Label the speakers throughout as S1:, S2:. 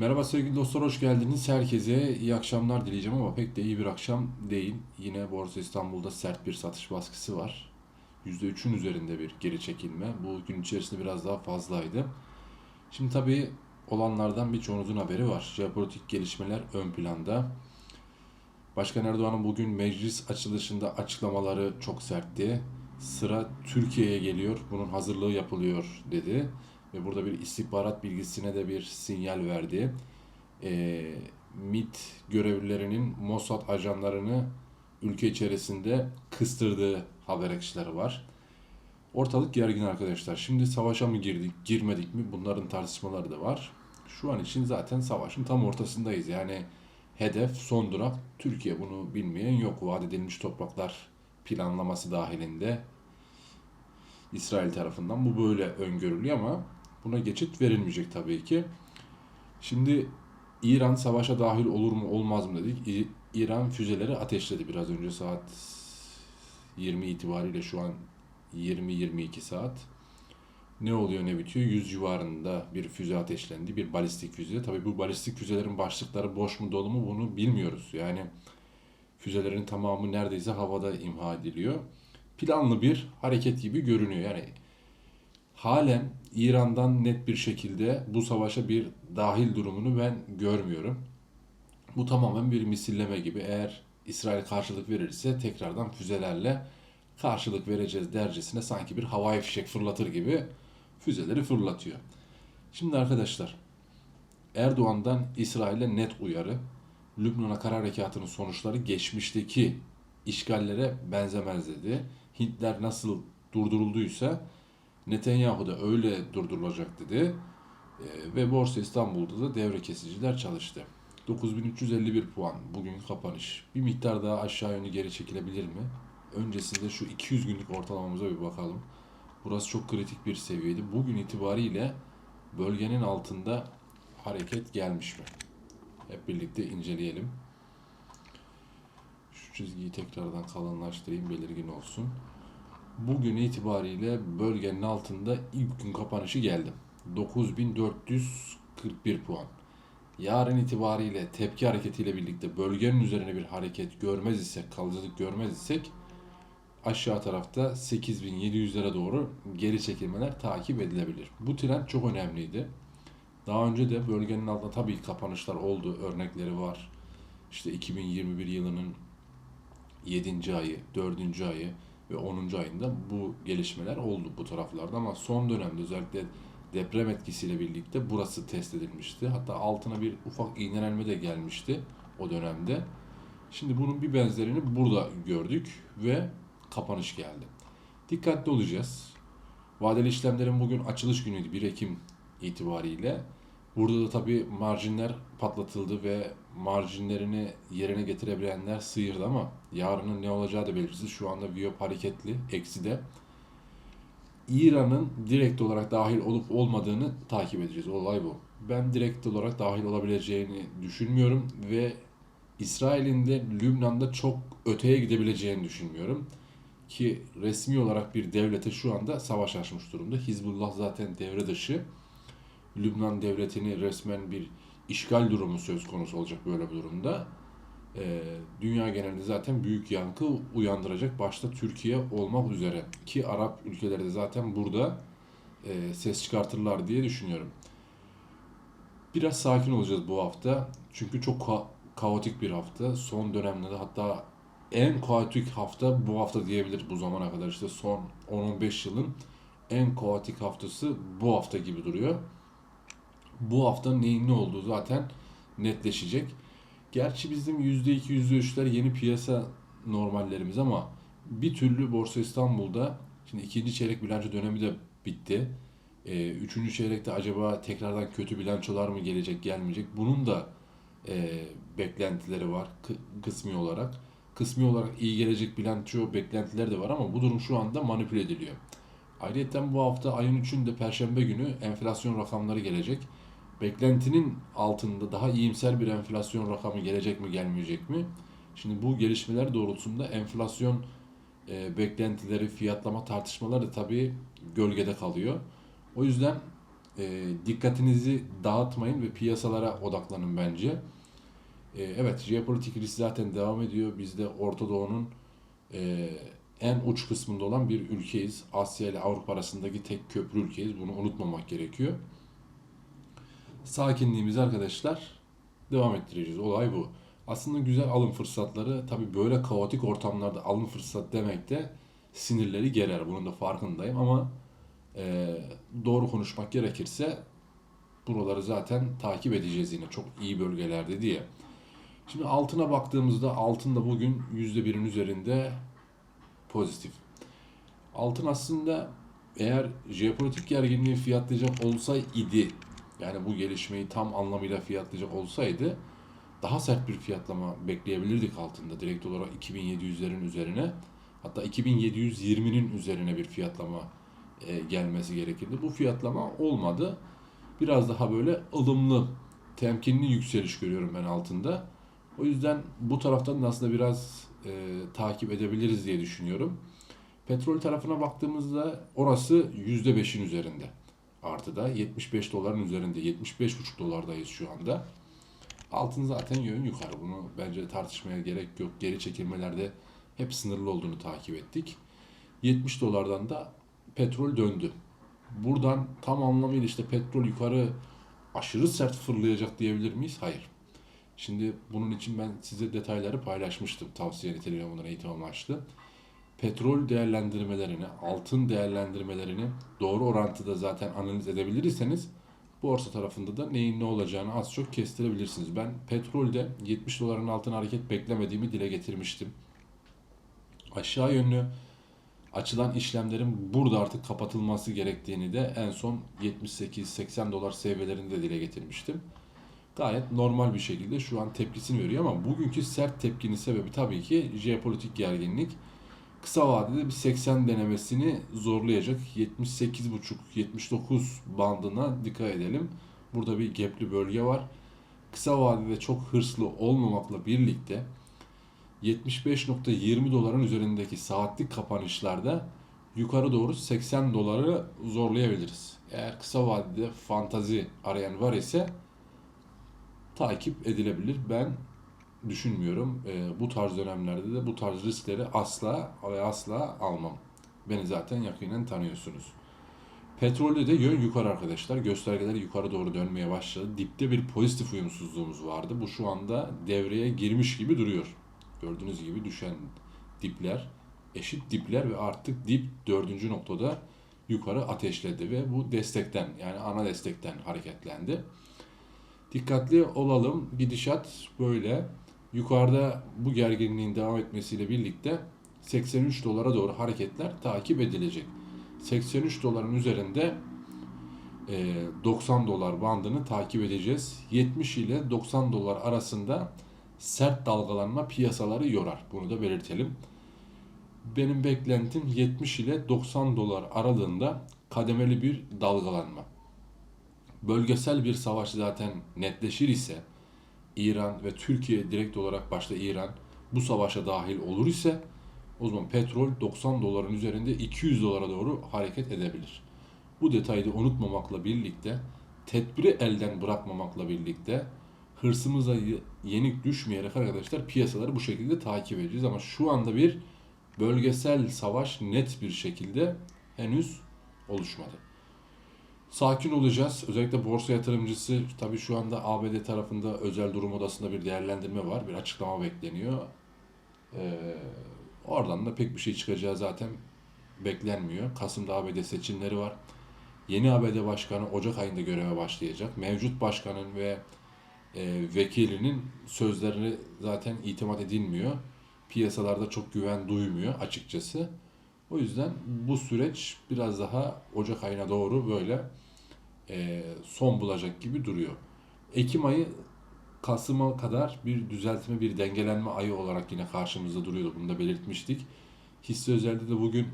S1: Merhaba sevgili dostlar, hoş geldiniz. Herkese iyi akşamlar dileyeceğim ama pek de iyi bir akşam değil. Yine Borsa İstanbul'da sert bir satış baskısı var. %3'ün üzerinde bir geri çekilme. Bu gün içerisinde biraz daha fazlaydı. Şimdi tabii olanlardan birçoğunuzun haberi var. Jeopolitik gelişmeler ön planda. Başkan Erdoğan'ın bugün meclis açılışında açıklamaları çok sertti. Sıra Türkiye'ye geliyor, bunun hazırlığı yapılıyor dedi. Ve burada bir istihbarat bilgisine de bir sinyal verdi. Ee, MIT görevlilerinin Mossad ajanlarını ülke içerisinde kıstırdığı haber akışları var. Ortalık gergin arkadaşlar. Şimdi savaşa mı girdik, girmedik mi? Bunların tartışmaları da var. Şu an için zaten savaşın tam ortasındayız. Yani hedef, son durak Türkiye. Bunu bilmeyen yok. Vaat edilmiş topraklar planlaması dahilinde İsrail tarafından bu böyle öngörülüyor ama buna geçit verilmeyecek tabii ki. Şimdi İran savaşa dahil olur mu olmaz mı dedik. İran füzeleri ateşledi biraz önce saat 20 itibariyle şu an 20-22 saat. Ne oluyor ne bitiyor? 100 civarında bir füze ateşlendi. Bir balistik füze. Tabii bu balistik füzelerin başlıkları boş mu dolu mu bunu bilmiyoruz. Yani füzelerin tamamı neredeyse havada imha ediliyor. Planlı bir hareket gibi görünüyor. Yani halen İran'dan net bir şekilde bu savaşa bir dahil durumunu ben görmüyorum. Bu tamamen bir misilleme gibi. Eğer İsrail karşılık verirse tekrardan füzelerle karşılık vereceğiz dercesine sanki bir havai fişek fırlatır gibi füzeleri fırlatıyor. Şimdi arkadaşlar Erdoğan'dan İsrail'e net uyarı. Lübnan'a kara harekatının sonuçları geçmişteki işgallere benzemez dedi. Hintler nasıl durdurulduysa Netanyahu da öyle durdurulacak dedi. Ee, ve Borsa İstanbul'da da devre kesiciler çalıştı. 9351 puan bugün kapanış. Bir miktar daha aşağı yönlü geri çekilebilir mi? Öncesinde şu 200 günlük ortalamamıza bir bakalım. Burası çok kritik bir seviyeydi. Bugün itibariyle bölgenin altında hareket gelmiş mi? Hep birlikte inceleyelim. Şu çizgiyi tekrardan kalınlaştırayım belirgin olsun. Bugün itibariyle bölgenin altında ilk gün kapanışı geldi. 9441 puan. Yarın itibariyle tepki hareketiyle birlikte bölgenin üzerine bir hareket görmez isek, kalıcılık görmez isek aşağı tarafta 8700'lere doğru geri çekilmeler takip edilebilir. Bu trend çok önemliydi. Daha önce de bölgenin altında tabii kapanışlar oldu, örnekleri var. İşte 2021 yılının 7. ayı, 4. ayı ve 10. ayında bu gelişmeler oldu bu taraflarda ama son dönemde özellikle deprem etkisiyle birlikte burası test edilmişti. Hatta altına bir ufak iğnelenme de gelmişti o dönemde. Şimdi bunun bir benzerini burada gördük ve kapanış geldi. Dikkatli olacağız. Vadeli işlemlerin bugün açılış günüydü 1 Ekim itibariyle. Burada da tabii marjinler patlatıldı ve marjinlerini yerine getirebilenler sıyırdı ama yarının ne olacağı da belirsiz. Şu anda Viyop hareketli, eksi de. İran'ın direkt olarak dahil olup olmadığını takip edeceğiz. Olay bu. Ben direkt olarak dahil olabileceğini düşünmüyorum ve İsrail'in de Lübnan'da çok öteye gidebileceğini düşünmüyorum. Ki resmi olarak bir devlete şu anda savaş açmış durumda. Hizbullah zaten devre dışı. Lübnan devletini resmen bir işgal durumu söz konusu olacak böyle bir durumda. Ee, dünya genelinde zaten büyük yankı uyandıracak. Başta Türkiye olmak üzere ki Arap ülkeleri de zaten burada e, ses çıkartırlar diye düşünüyorum. Biraz sakin olacağız bu hafta. Çünkü çok ka- kaotik bir hafta. Son dönemde de hatta en kaotik hafta bu hafta diyebilir bu zamana kadar. işte son 10-15 yılın en kaotik haftası bu hafta gibi duruyor. Bu hafta neyin ne olduğu zaten netleşecek. Gerçi bizim %2, %3'ler yeni piyasa normallerimiz ama bir türlü Borsa İstanbul'da şimdi ikinci çeyrek bilanço dönemi de bitti. Ee, üçüncü çeyrekte acaba tekrardan kötü bilançolar mı gelecek, gelmeyecek? Bunun da e, beklentileri var kı- kısmi olarak. Kısmi olarak iyi gelecek bilanço beklentileri de var ama bu durum şu anda manipüle ediliyor. Ayrıca bu hafta ayın 3'ünde Perşembe günü enflasyon rakamları gelecek. Beklentinin altında daha iyimser bir enflasyon rakamı gelecek mi gelmeyecek mi? Şimdi bu gelişmeler doğrultusunda enflasyon e, beklentileri, fiyatlama tartışmaları da tabii gölgede kalıyor. O yüzden e, dikkatinizi dağıtmayın ve piyasalara odaklanın bence. E, evet, jeopolitik risk zaten devam ediyor. Biz de Orta Doğu'nun e, en uç kısmında olan bir ülkeyiz. Asya ile Avrupa arasındaki tek köprü ülkeyiz. Bunu unutmamak gerekiyor. Sakinliğimizi arkadaşlar devam ettireceğiz. Olay bu. Aslında güzel alım fırsatları tabi böyle kaotik ortamlarda alım fırsat demek de sinirleri gerer. Bunun da farkındayım ama e, doğru konuşmak gerekirse buraları zaten takip edeceğiz yine çok iyi bölgelerde diye. Şimdi altına baktığımızda altın da bugün %1'in üzerinde pozitif. Altın aslında eğer jeopolitik gerginliği fiyatlayacak olsa idi yani bu gelişmeyi tam anlamıyla fiyatlayacak olsaydı daha sert bir fiyatlama bekleyebilirdik altında. Direkt olarak 2700'lerin üzerine hatta 2720'nin üzerine bir fiyatlama e, gelmesi gerekirdi. Bu fiyatlama olmadı. Biraz daha böyle ılımlı, temkinli yükseliş görüyorum ben altında. O yüzden bu taraftan da aslında biraz e, takip edebiliriz diye düşünüyorum. Petrol tarafına baktığımızda orası %5'in üzerinde. Artıda 75 doların üzerinde 75,5 dolardayız şu anda. Altın zaten yön yukarı. Bunu bence tartışmaya gerek yok. Geri çekilmelerde hep sınırlı olduğunu takip ettik. 70 dolardan da petrol döndü. Buradan tam anlamıyla işte petrol yukarı aşırı sert fırlayacak diyebilir miyiz? Hayır. Şimdi bunun için ben size detayları paylaşmıştım. Tavsiye niteliğine bunlara eğitim amaçlı. Petrol değerlendirmelerini, altın değerlendirmelerini doğru orantıda zaten analiz edebilirseniz borsa tarafında da neyin ne olacağını az çok kestirebilirsiniz. Ben petrolde 70 doların altına hareket beklemediğimi dile getirmiştim. Aşağı yönlü açılan işlemlerin burada artık kapatılması gerektiğini de en son 78-80 dolar seviyelerinde dile getirmiştim. Gayet normal bir şekilde şu an tepkisini veriyor ama bugünkü sert tepkinin sebebi tabii ki jeopolitik gerginlik. Kısa vadede bir 80 denemesini zorlayacak 78,5-79 bandına dikkat edelim. Burada bir gapli bölge var. Kısa vadede çok hırslı olmamakla birlikte 75.20 doların üzerindeki saatlik kapanışlarda yukarı doğru 80 doları zorlayabiliriz. Eğer kısa vadede fantazi arayan var ise takip edilebilir. Ben düşünmüyorum. E, bu tarz dönemlerde de bu tarz riskleri asla ve asla almam. Beni zaten yakinen tanıyorsunuz. Petrolde de yön yukarı arkadaşlar. Göstergeler yukarı doğru dönmeye başladı. Dipte bir pozitif uyumsuzluğumuz vardı. Bu şu anda devreye girmiş gibi duruyor. Gördüğünüz gibi düşen dipler, eşit dipler ve artık dip dördüncü noktada yukarı ateşledi ve bu destekten yani ana destekten hareketlendi. Dikkatli olalım. Gidişat böyle. Yukarıda bu gerginliğin devam etmesiyle birlikte 83 dolara doğru hareketler takip edilecek. 83 doların üzerinde 90 dolar bandını takip edeceğiz. 70 ile 90 dolar arasında sert dalgalanma piyasaları yorar. Bunu da belirtelim. Benim beklentim 70 ile 90 dolar aralığında kademeli bir dalgalanma. Bölgesel bir savaş zaten netleşir ise İran ve Türkiye direkt olarak başta İran bu savaşa dahil olur ise o zaman petrol 90 doların üzerinde 200 dolara doğru hareket edebilir. Bu detayı da unutmamakla birlikte, tedbiri elden bırakmamakla birlikte hırsımıza yenik düşmeyerek arkadaşlar piyasaları bu şekilde takip edeceğiz. Ama şu anda bir bölgesel savaş net bir şekilde henüz oluşmadı. Sakin olacağız. Özellikle borsa yatırımcısı tabii şu anda ABD tarafında özel durum odasında bir değerlendirme var. Bir açıklama bekleniyor. Ee, oradan da pek bir şey çıkacağı zaten beklenmiyor. Kasım'da ABD seçimleri var. Yeni ABD başkanı Ocak ayında göreve başlayacak. Mevcut başkanın ve e, vekilinin sözlerini zaten itimat edilmiyor. Piyasalarda çok güven duymuyor açıkçası. O yüzden bu süreç biraz daha Ocak ayına doğru böyle e, son bulacak gibi duruyor. Ekim ayı Kasım'a kadar bir düzeltme, bir dengelenme ayı olarak yine karşımızda duruyordu. Bunu da belirtmiştik. Hisse özelde de bugün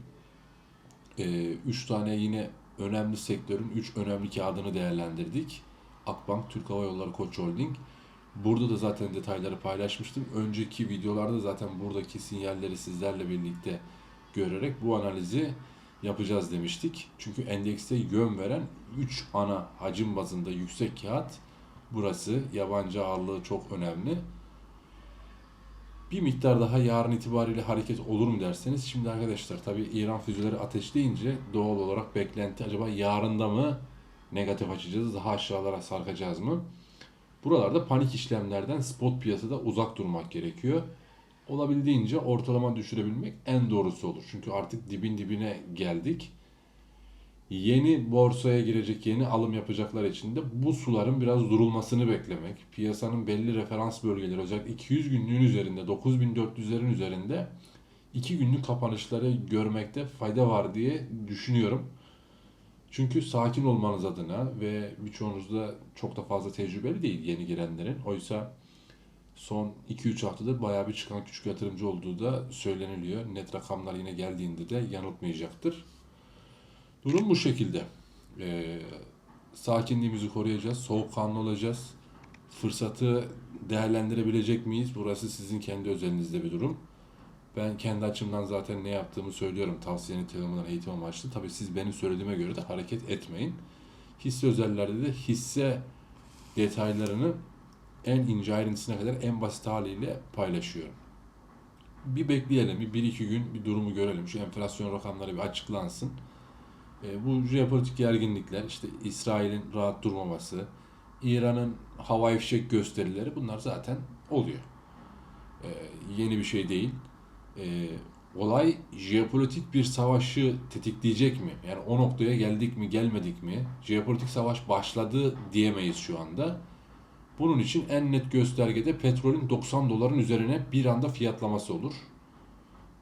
S1: 3 e, tane yine önemli sektörün 3 önemli kağıdını değerlendirdik. Akbank, Türk Hava Yolları, Koç Holding. Burada da zaten detayları paylaşmıştım. Önceki videolarda zaten buradaki sinyalleri sizlerle birlikte görerek bu analizi yapacağız demiştik. Çünkü endekste yön veren 3 ana hacim bazında yüksek kağıt burası. Yabancı ağırlığı çok önemli. Bir miktar daha yarın itibariyle hareket olur mu derseniz şimdi arkadaşlar tabi İran füzeleri ateşleyince doğal olarak beklenti acaba yarında mı negatif açacağız daha aşağılara sarkacağız mı? Buralarda panik işlemlerden spot piyasada uzak durmak gerekiyor. Olabildiğince ortalama düşürebilmek en doğrusu olur. Çünkü artık dibin dibine geldik. Yeni borsaya girecek, yeni alım yapacaklar için de bu suların biraz durulmasını beklemek. Piyasanın belli referans bölgeleri özellikle 200 günlüğün üzerinde, 9400'lerin üzerinde 2 günlük kapanışları görmekte fayda var diye düşünüyorum. Çünkü sakin olmanız adına ve birçoğunuz da çok da fazla tecrübeli değil yeni girenlerin. Oysa son 2-3 haftadır bayağı bir çıkan küçük yatırımcı olduğu da söyleniliyor. Net rakamlar yine geldiğinde de yanıltmayacaktır. Durum bu şekilde. Ee, sakinliğimizi koruyacağız, soğukkanlı olacağız. Fırsatı değerlendirebilecek miyiz? Burası sizin kendi özelinizde bir durum. Ben kendi açımdan zaten ne yaptığımı söylüyorum. Tavsiye niteliğinden eğitim amaçlı. Tabii siz benim söylediğime göre de hareket etmeyin. Hisse özellerde de hisse detaylarını en ince ayrıntısına kadar en basit haliyle paylaşıyorum. Bir bekleyelim, bir, bir iki gün bir durumu görelim. Şu enflasyon rakamları bir açıklansın. E, bu jeopolitik gerginlikler, işte İsrail'in rahat durmaması, İran'ın havai fişek gösterileri bunlar zaten oluyor. E, yeni bir şey değil. E, olay jeopolitik bir savaşı tetikleyecek mi? Yani o noktaya geldik mi, gelmedik mi? Jeopolitik savaş başladı diyemeyiz şu anda. Bunun için en net göstergede petrolün 90 doların üzerine bir anda fiyatlaması olur.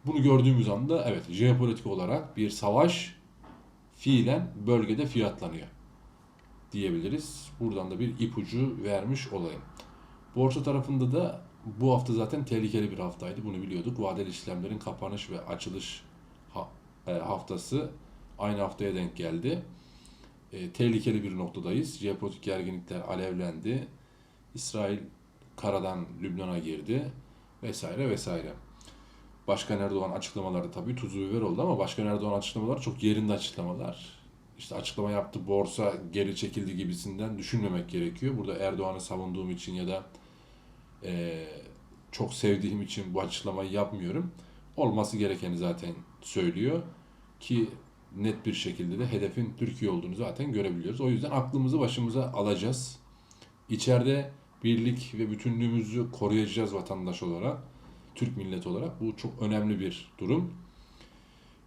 S1: Bunu gördüğümüz anda evet jeopolitik olarak bir savaş fiilen bölgede fiyatlanıyor diyebiliriz. Buradan da bir ipucu vermiş olayım. Borsa tarafında da bu hafta zaten tehlikeli bir haftaydı. Bunu biliyorduk. Vadeli işlemlerin kapanış ve açılış e, haftası aynı haftaya denk geldi. E, tehlikeli bir noktadayız. Jeopolitik gerginlikler alevlendi. İsrail karadan Lübnan'a girdi vesaire vesaire. Başkan Erdoğan açıklamaları tabii tuzu biber oldu ama Başkan Erdoğan açıklamaları çok yerinde açıklamalar. İşte açıklama yaptı, borsa geri çekildi gibisinden düşünmemek gerekiyor. Burada Erdoğan'ı savunduğum için ya da eee, çok sevdiğim için bu açıklamayı yapmıyorum. Olması gerekeni zaten söylüyor ki net bir şekilde de hedefin Türkiye olduğunu zaten görebiliyoruz. O yüzden aklımızı başımıza alacağız. İçeride birlik ve bütünlüğümüzü koruyacağız vatandaş olarak. Türk milleti olarak. Bu çok önemli bir durum.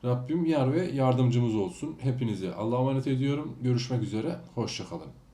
S1: Rabbim yar ve yardımcımız olsun. Hepinizi Allah'a emanet ediyorum. Görüşmek üzere. Hoşçakalın.